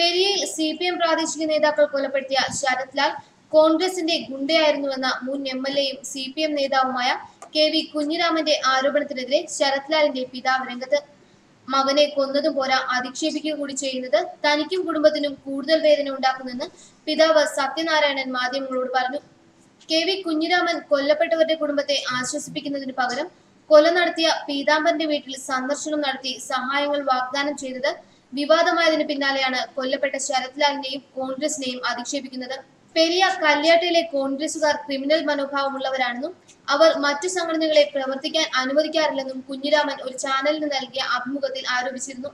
പെരിയയിൽ C P M പ്രാദേശിക നേതാക്കൾ കൊലപ്പെടുത്തിയ ശരത് ലാൽ കോൺഗ്രസിന്റെ ഗുണ്ടയായിരുന്നുവെന്ന മുൻ എം എൽ എയും സി പി എം നേതാവുമായ കെ വി കുഞ്ഞിരാമന്റെ ആരോപണത്തിനെതിരെ ശരത് ലാലിന്റെ പിതാവ് രംഗത്ത്. മകനെ കൊന്നതും പോരാ അധിക്ഷേപിക്കുക കൂടി ചെയ്യുന്നത് തനിക്കും കുടുംബത്തിനും കൂടുതൽ വേദന ഉണ്ടാക്കുന്നെന്ന് പിതാവ് സത്യനാരായണൻ മാധ്യമങ്ങളോട് പറഞ്ഞു. കെ വി കുഞ്ഞിരാമൻ കൊല്ലപ്പെട്ടവരുടെ കുടുംബത്തെ ആശ്വസിപ്പിക്കുന്നതിന് പകരം കൊല നടത്തിയ പീതാംബരന്റെ വീട്ടിൽ സന്ദർശനം നടത്തി സഹായങ്ങൾ വാഗ്ദാനം ചെയ്തത് വിവാദമായതിനു പിന്നാലെയാണ് കൊല്ലപ്പെട്ട ശരത് ലാലിനെയും കോൺഗ്രസിനെയും അധിക്ഷേപിക്കുന്നത്. പെരിയ കല്യാട്ടയിലെ കോൺഗ്രസുകാർ ക്രിമിനൽ മനോഭാവമുള്ളവരാണെന്നും അവർ മറ്റു സംഘടനകളെ പ്രവർത്തിക്കാൻ അനുവദിക്കാറില്ലെന്നും കുഞ്ഞിരാമൻ ഒരു ചാനലിന് നൽകിയ അഭിമുഖത്തിൽ ആരോപിച്ചിരുന്നു.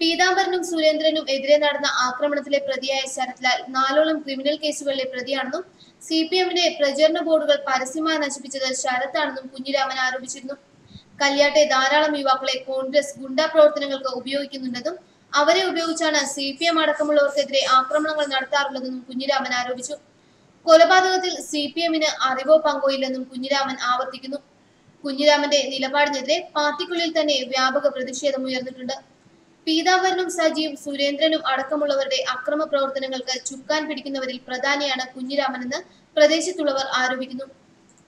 പീതാംബരനും സുരേന്ദ്രനും എതിരെ നടന്ന ആക്രമണത്തിലെ പ്രതിയായ ശരത്ലാൽ നാലോളം ക്രിമിനൽ കേസുകളിലെ പ്രതിയാണെന്നും സി പി എമ്മിന്റെ പ്രചരണ ബോർഡുകൾ പരസ്യമായി നശിപ്പിച്ചത് ശരത്താണെന്നും കുഞ്ഞിരാമൻ ആരോപിച്ചിരുന്നു. കല്യാട്ടെ ധാരാളം യുവാക്കളെ കോൺഗ്രസ് ഗുണ്ടാ പ്രവർത്തനങ്ങൾക്ക് ഉപയോഗിക്കുന്നുണ്ടെന്നും അവരെ ഉപയോഗിച്ചാണ് സി പി എം അടക്കമുള്ളവർക്കെതിരെ ആക്രമണങ്ങൾ നടത്താറുള്ളതെന്നും കുഞ്ഞിരാമൻ ആരോപിച്ചു. കൊലപാതകത്തിൽ സി പി എമ്മിന് അറിവോ പങ്കോ ഇല്ലെന്നും കുഞ്ഞിരാമൻ ആവർത്തിക്കുന്നു. കുഞ്ഞിരാമന്റെ നിലപാടിനെതിരെ പാർട്ടിക്കുള്ളിൽ തന്നെ വ്യാപക പ്രതിഷേധം ഉയർന്നിട്ടുണ്ട്. പീതാംബരനും സജിയും സുരേന്ദ്രനും അടക്കമുള്ളവരുടെ അക്രമ പ്രവർത്തനങ്ങൾക്ക് ചുക്കാൻ പിടിക്കുന്നവരിൽ പ്രധാനിയാണ് കുഞ്ഞിരാമനെന്ന് പ്രദേശത്തുള്ളവർ ആരോപിക്കുന്നു.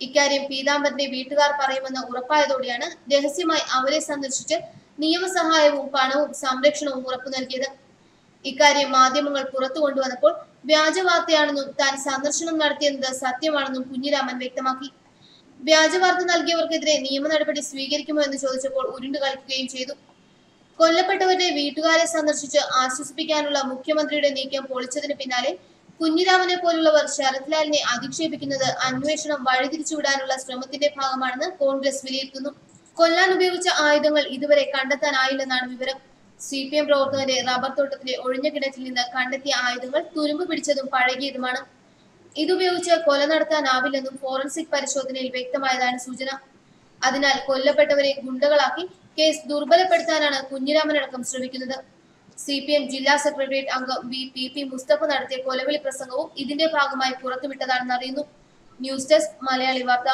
ഇക്കാര്യം പീതാംബരന്റെ വീട്ടുകാർ പറയുമെന്ന് ഉറപ്പായതോടെയാണ് രഹസ്യമായി അവരെ സന്ദർശിച്ച് നിയമസഹായവും പണവും സംരക്ഷണവും ഉറപ്പു നൽകിയത്. ഇക്കാര്യം മാധ്യമങ്ങൾ പുറത്തു കൊണ്ടുവന്നപ്പോൾ വ്യാജവാർത്തയാണെന്നും താൻ സന്ദർശനം നടത്തിയെന്നത് സത്യമാണെന്നും കുഞ്ഞിരാമൻ വ്യക്തമാക്കി. വ്യാജവാർത്ത നൽകിയവർക്കെതിരെ നിയമ നടപടി സ്വീകരിക്കുമോ എന്ന് ചോദിച്ചപ്പോൾ ഉരുണ്ടു കളിക്കുകയും ചെയ്തു. കൊല്ലപ്പെട്ടവരുടെ വീട്ടുകാരെ സന്ദർശിച്ച് ആശ്വസിപ്പിക്കാനുള്ള മുഖ്യമന്ത്രിയുടെ നീക്കം പൊളിച്ചതിന് പിന്നാലെ കുഞ്ഞിരാമനെ പോലുള്ളവർ ശരത്ലാലിനെ അധിക്ഷേപിക്കുന്നത് അന്വേഷണം വഴിതിരിച്ചുവിടാനുള്ള ശ്രമത്തിന്റെ ഭാഗമാണെന്ന് കോൺഗ്രസ് വിലയിരുത്തുന്നു. കൊല്ലാൻ ഉപയോഗിച്ച ആയുധങ്ങൾ ഇതുവരെ കണ്ടെത്താനായില്ലെന്നാണ് വിവരം. സി പി എം പ്രവർത്തകന്റെ റബ്ബർ തോട്ടത്തിലെ ഒഴിഞ്ഞ കിണറ്റിൽ നിന്ന് കണ്ടെത്തിയ ആയുധങ്ങൾ തുരുമ്പ് പിടിച്ചതും പഴകിയതുമാണ്. ഇതുപയോഗിച്ച് കൊല നടത്താനാവില്ലെന്നും ഫോറൻസിക് പരിശോധനയിൽ വ്യക്തമായതാണ് സൂചന. അതിനാൽ കൊല്ലപ്പെട്ടവരെ ഗുണ്ടകളാക്കി കേസ് ദുർബലപ്പെടുത്താനാണ് കുഞ്ഞിരാമനടക്കം ശ്രമിക്കുന്നത്. സി പി എം ജില്ലാ സെക്രട്ടേറിയറ്റ് അംഗം വി പി പി മുസ്തഫ നടത്തിയ കൊലവിളി പ്രസംഗവും ഇതിന്റെ ഭാഗമായി പുറത്തുവിട്ടതാണെന്ന് അറിയുന്നു. ന്യൂസ് ഡെസ്ക് മലയാളി വാർത്ത.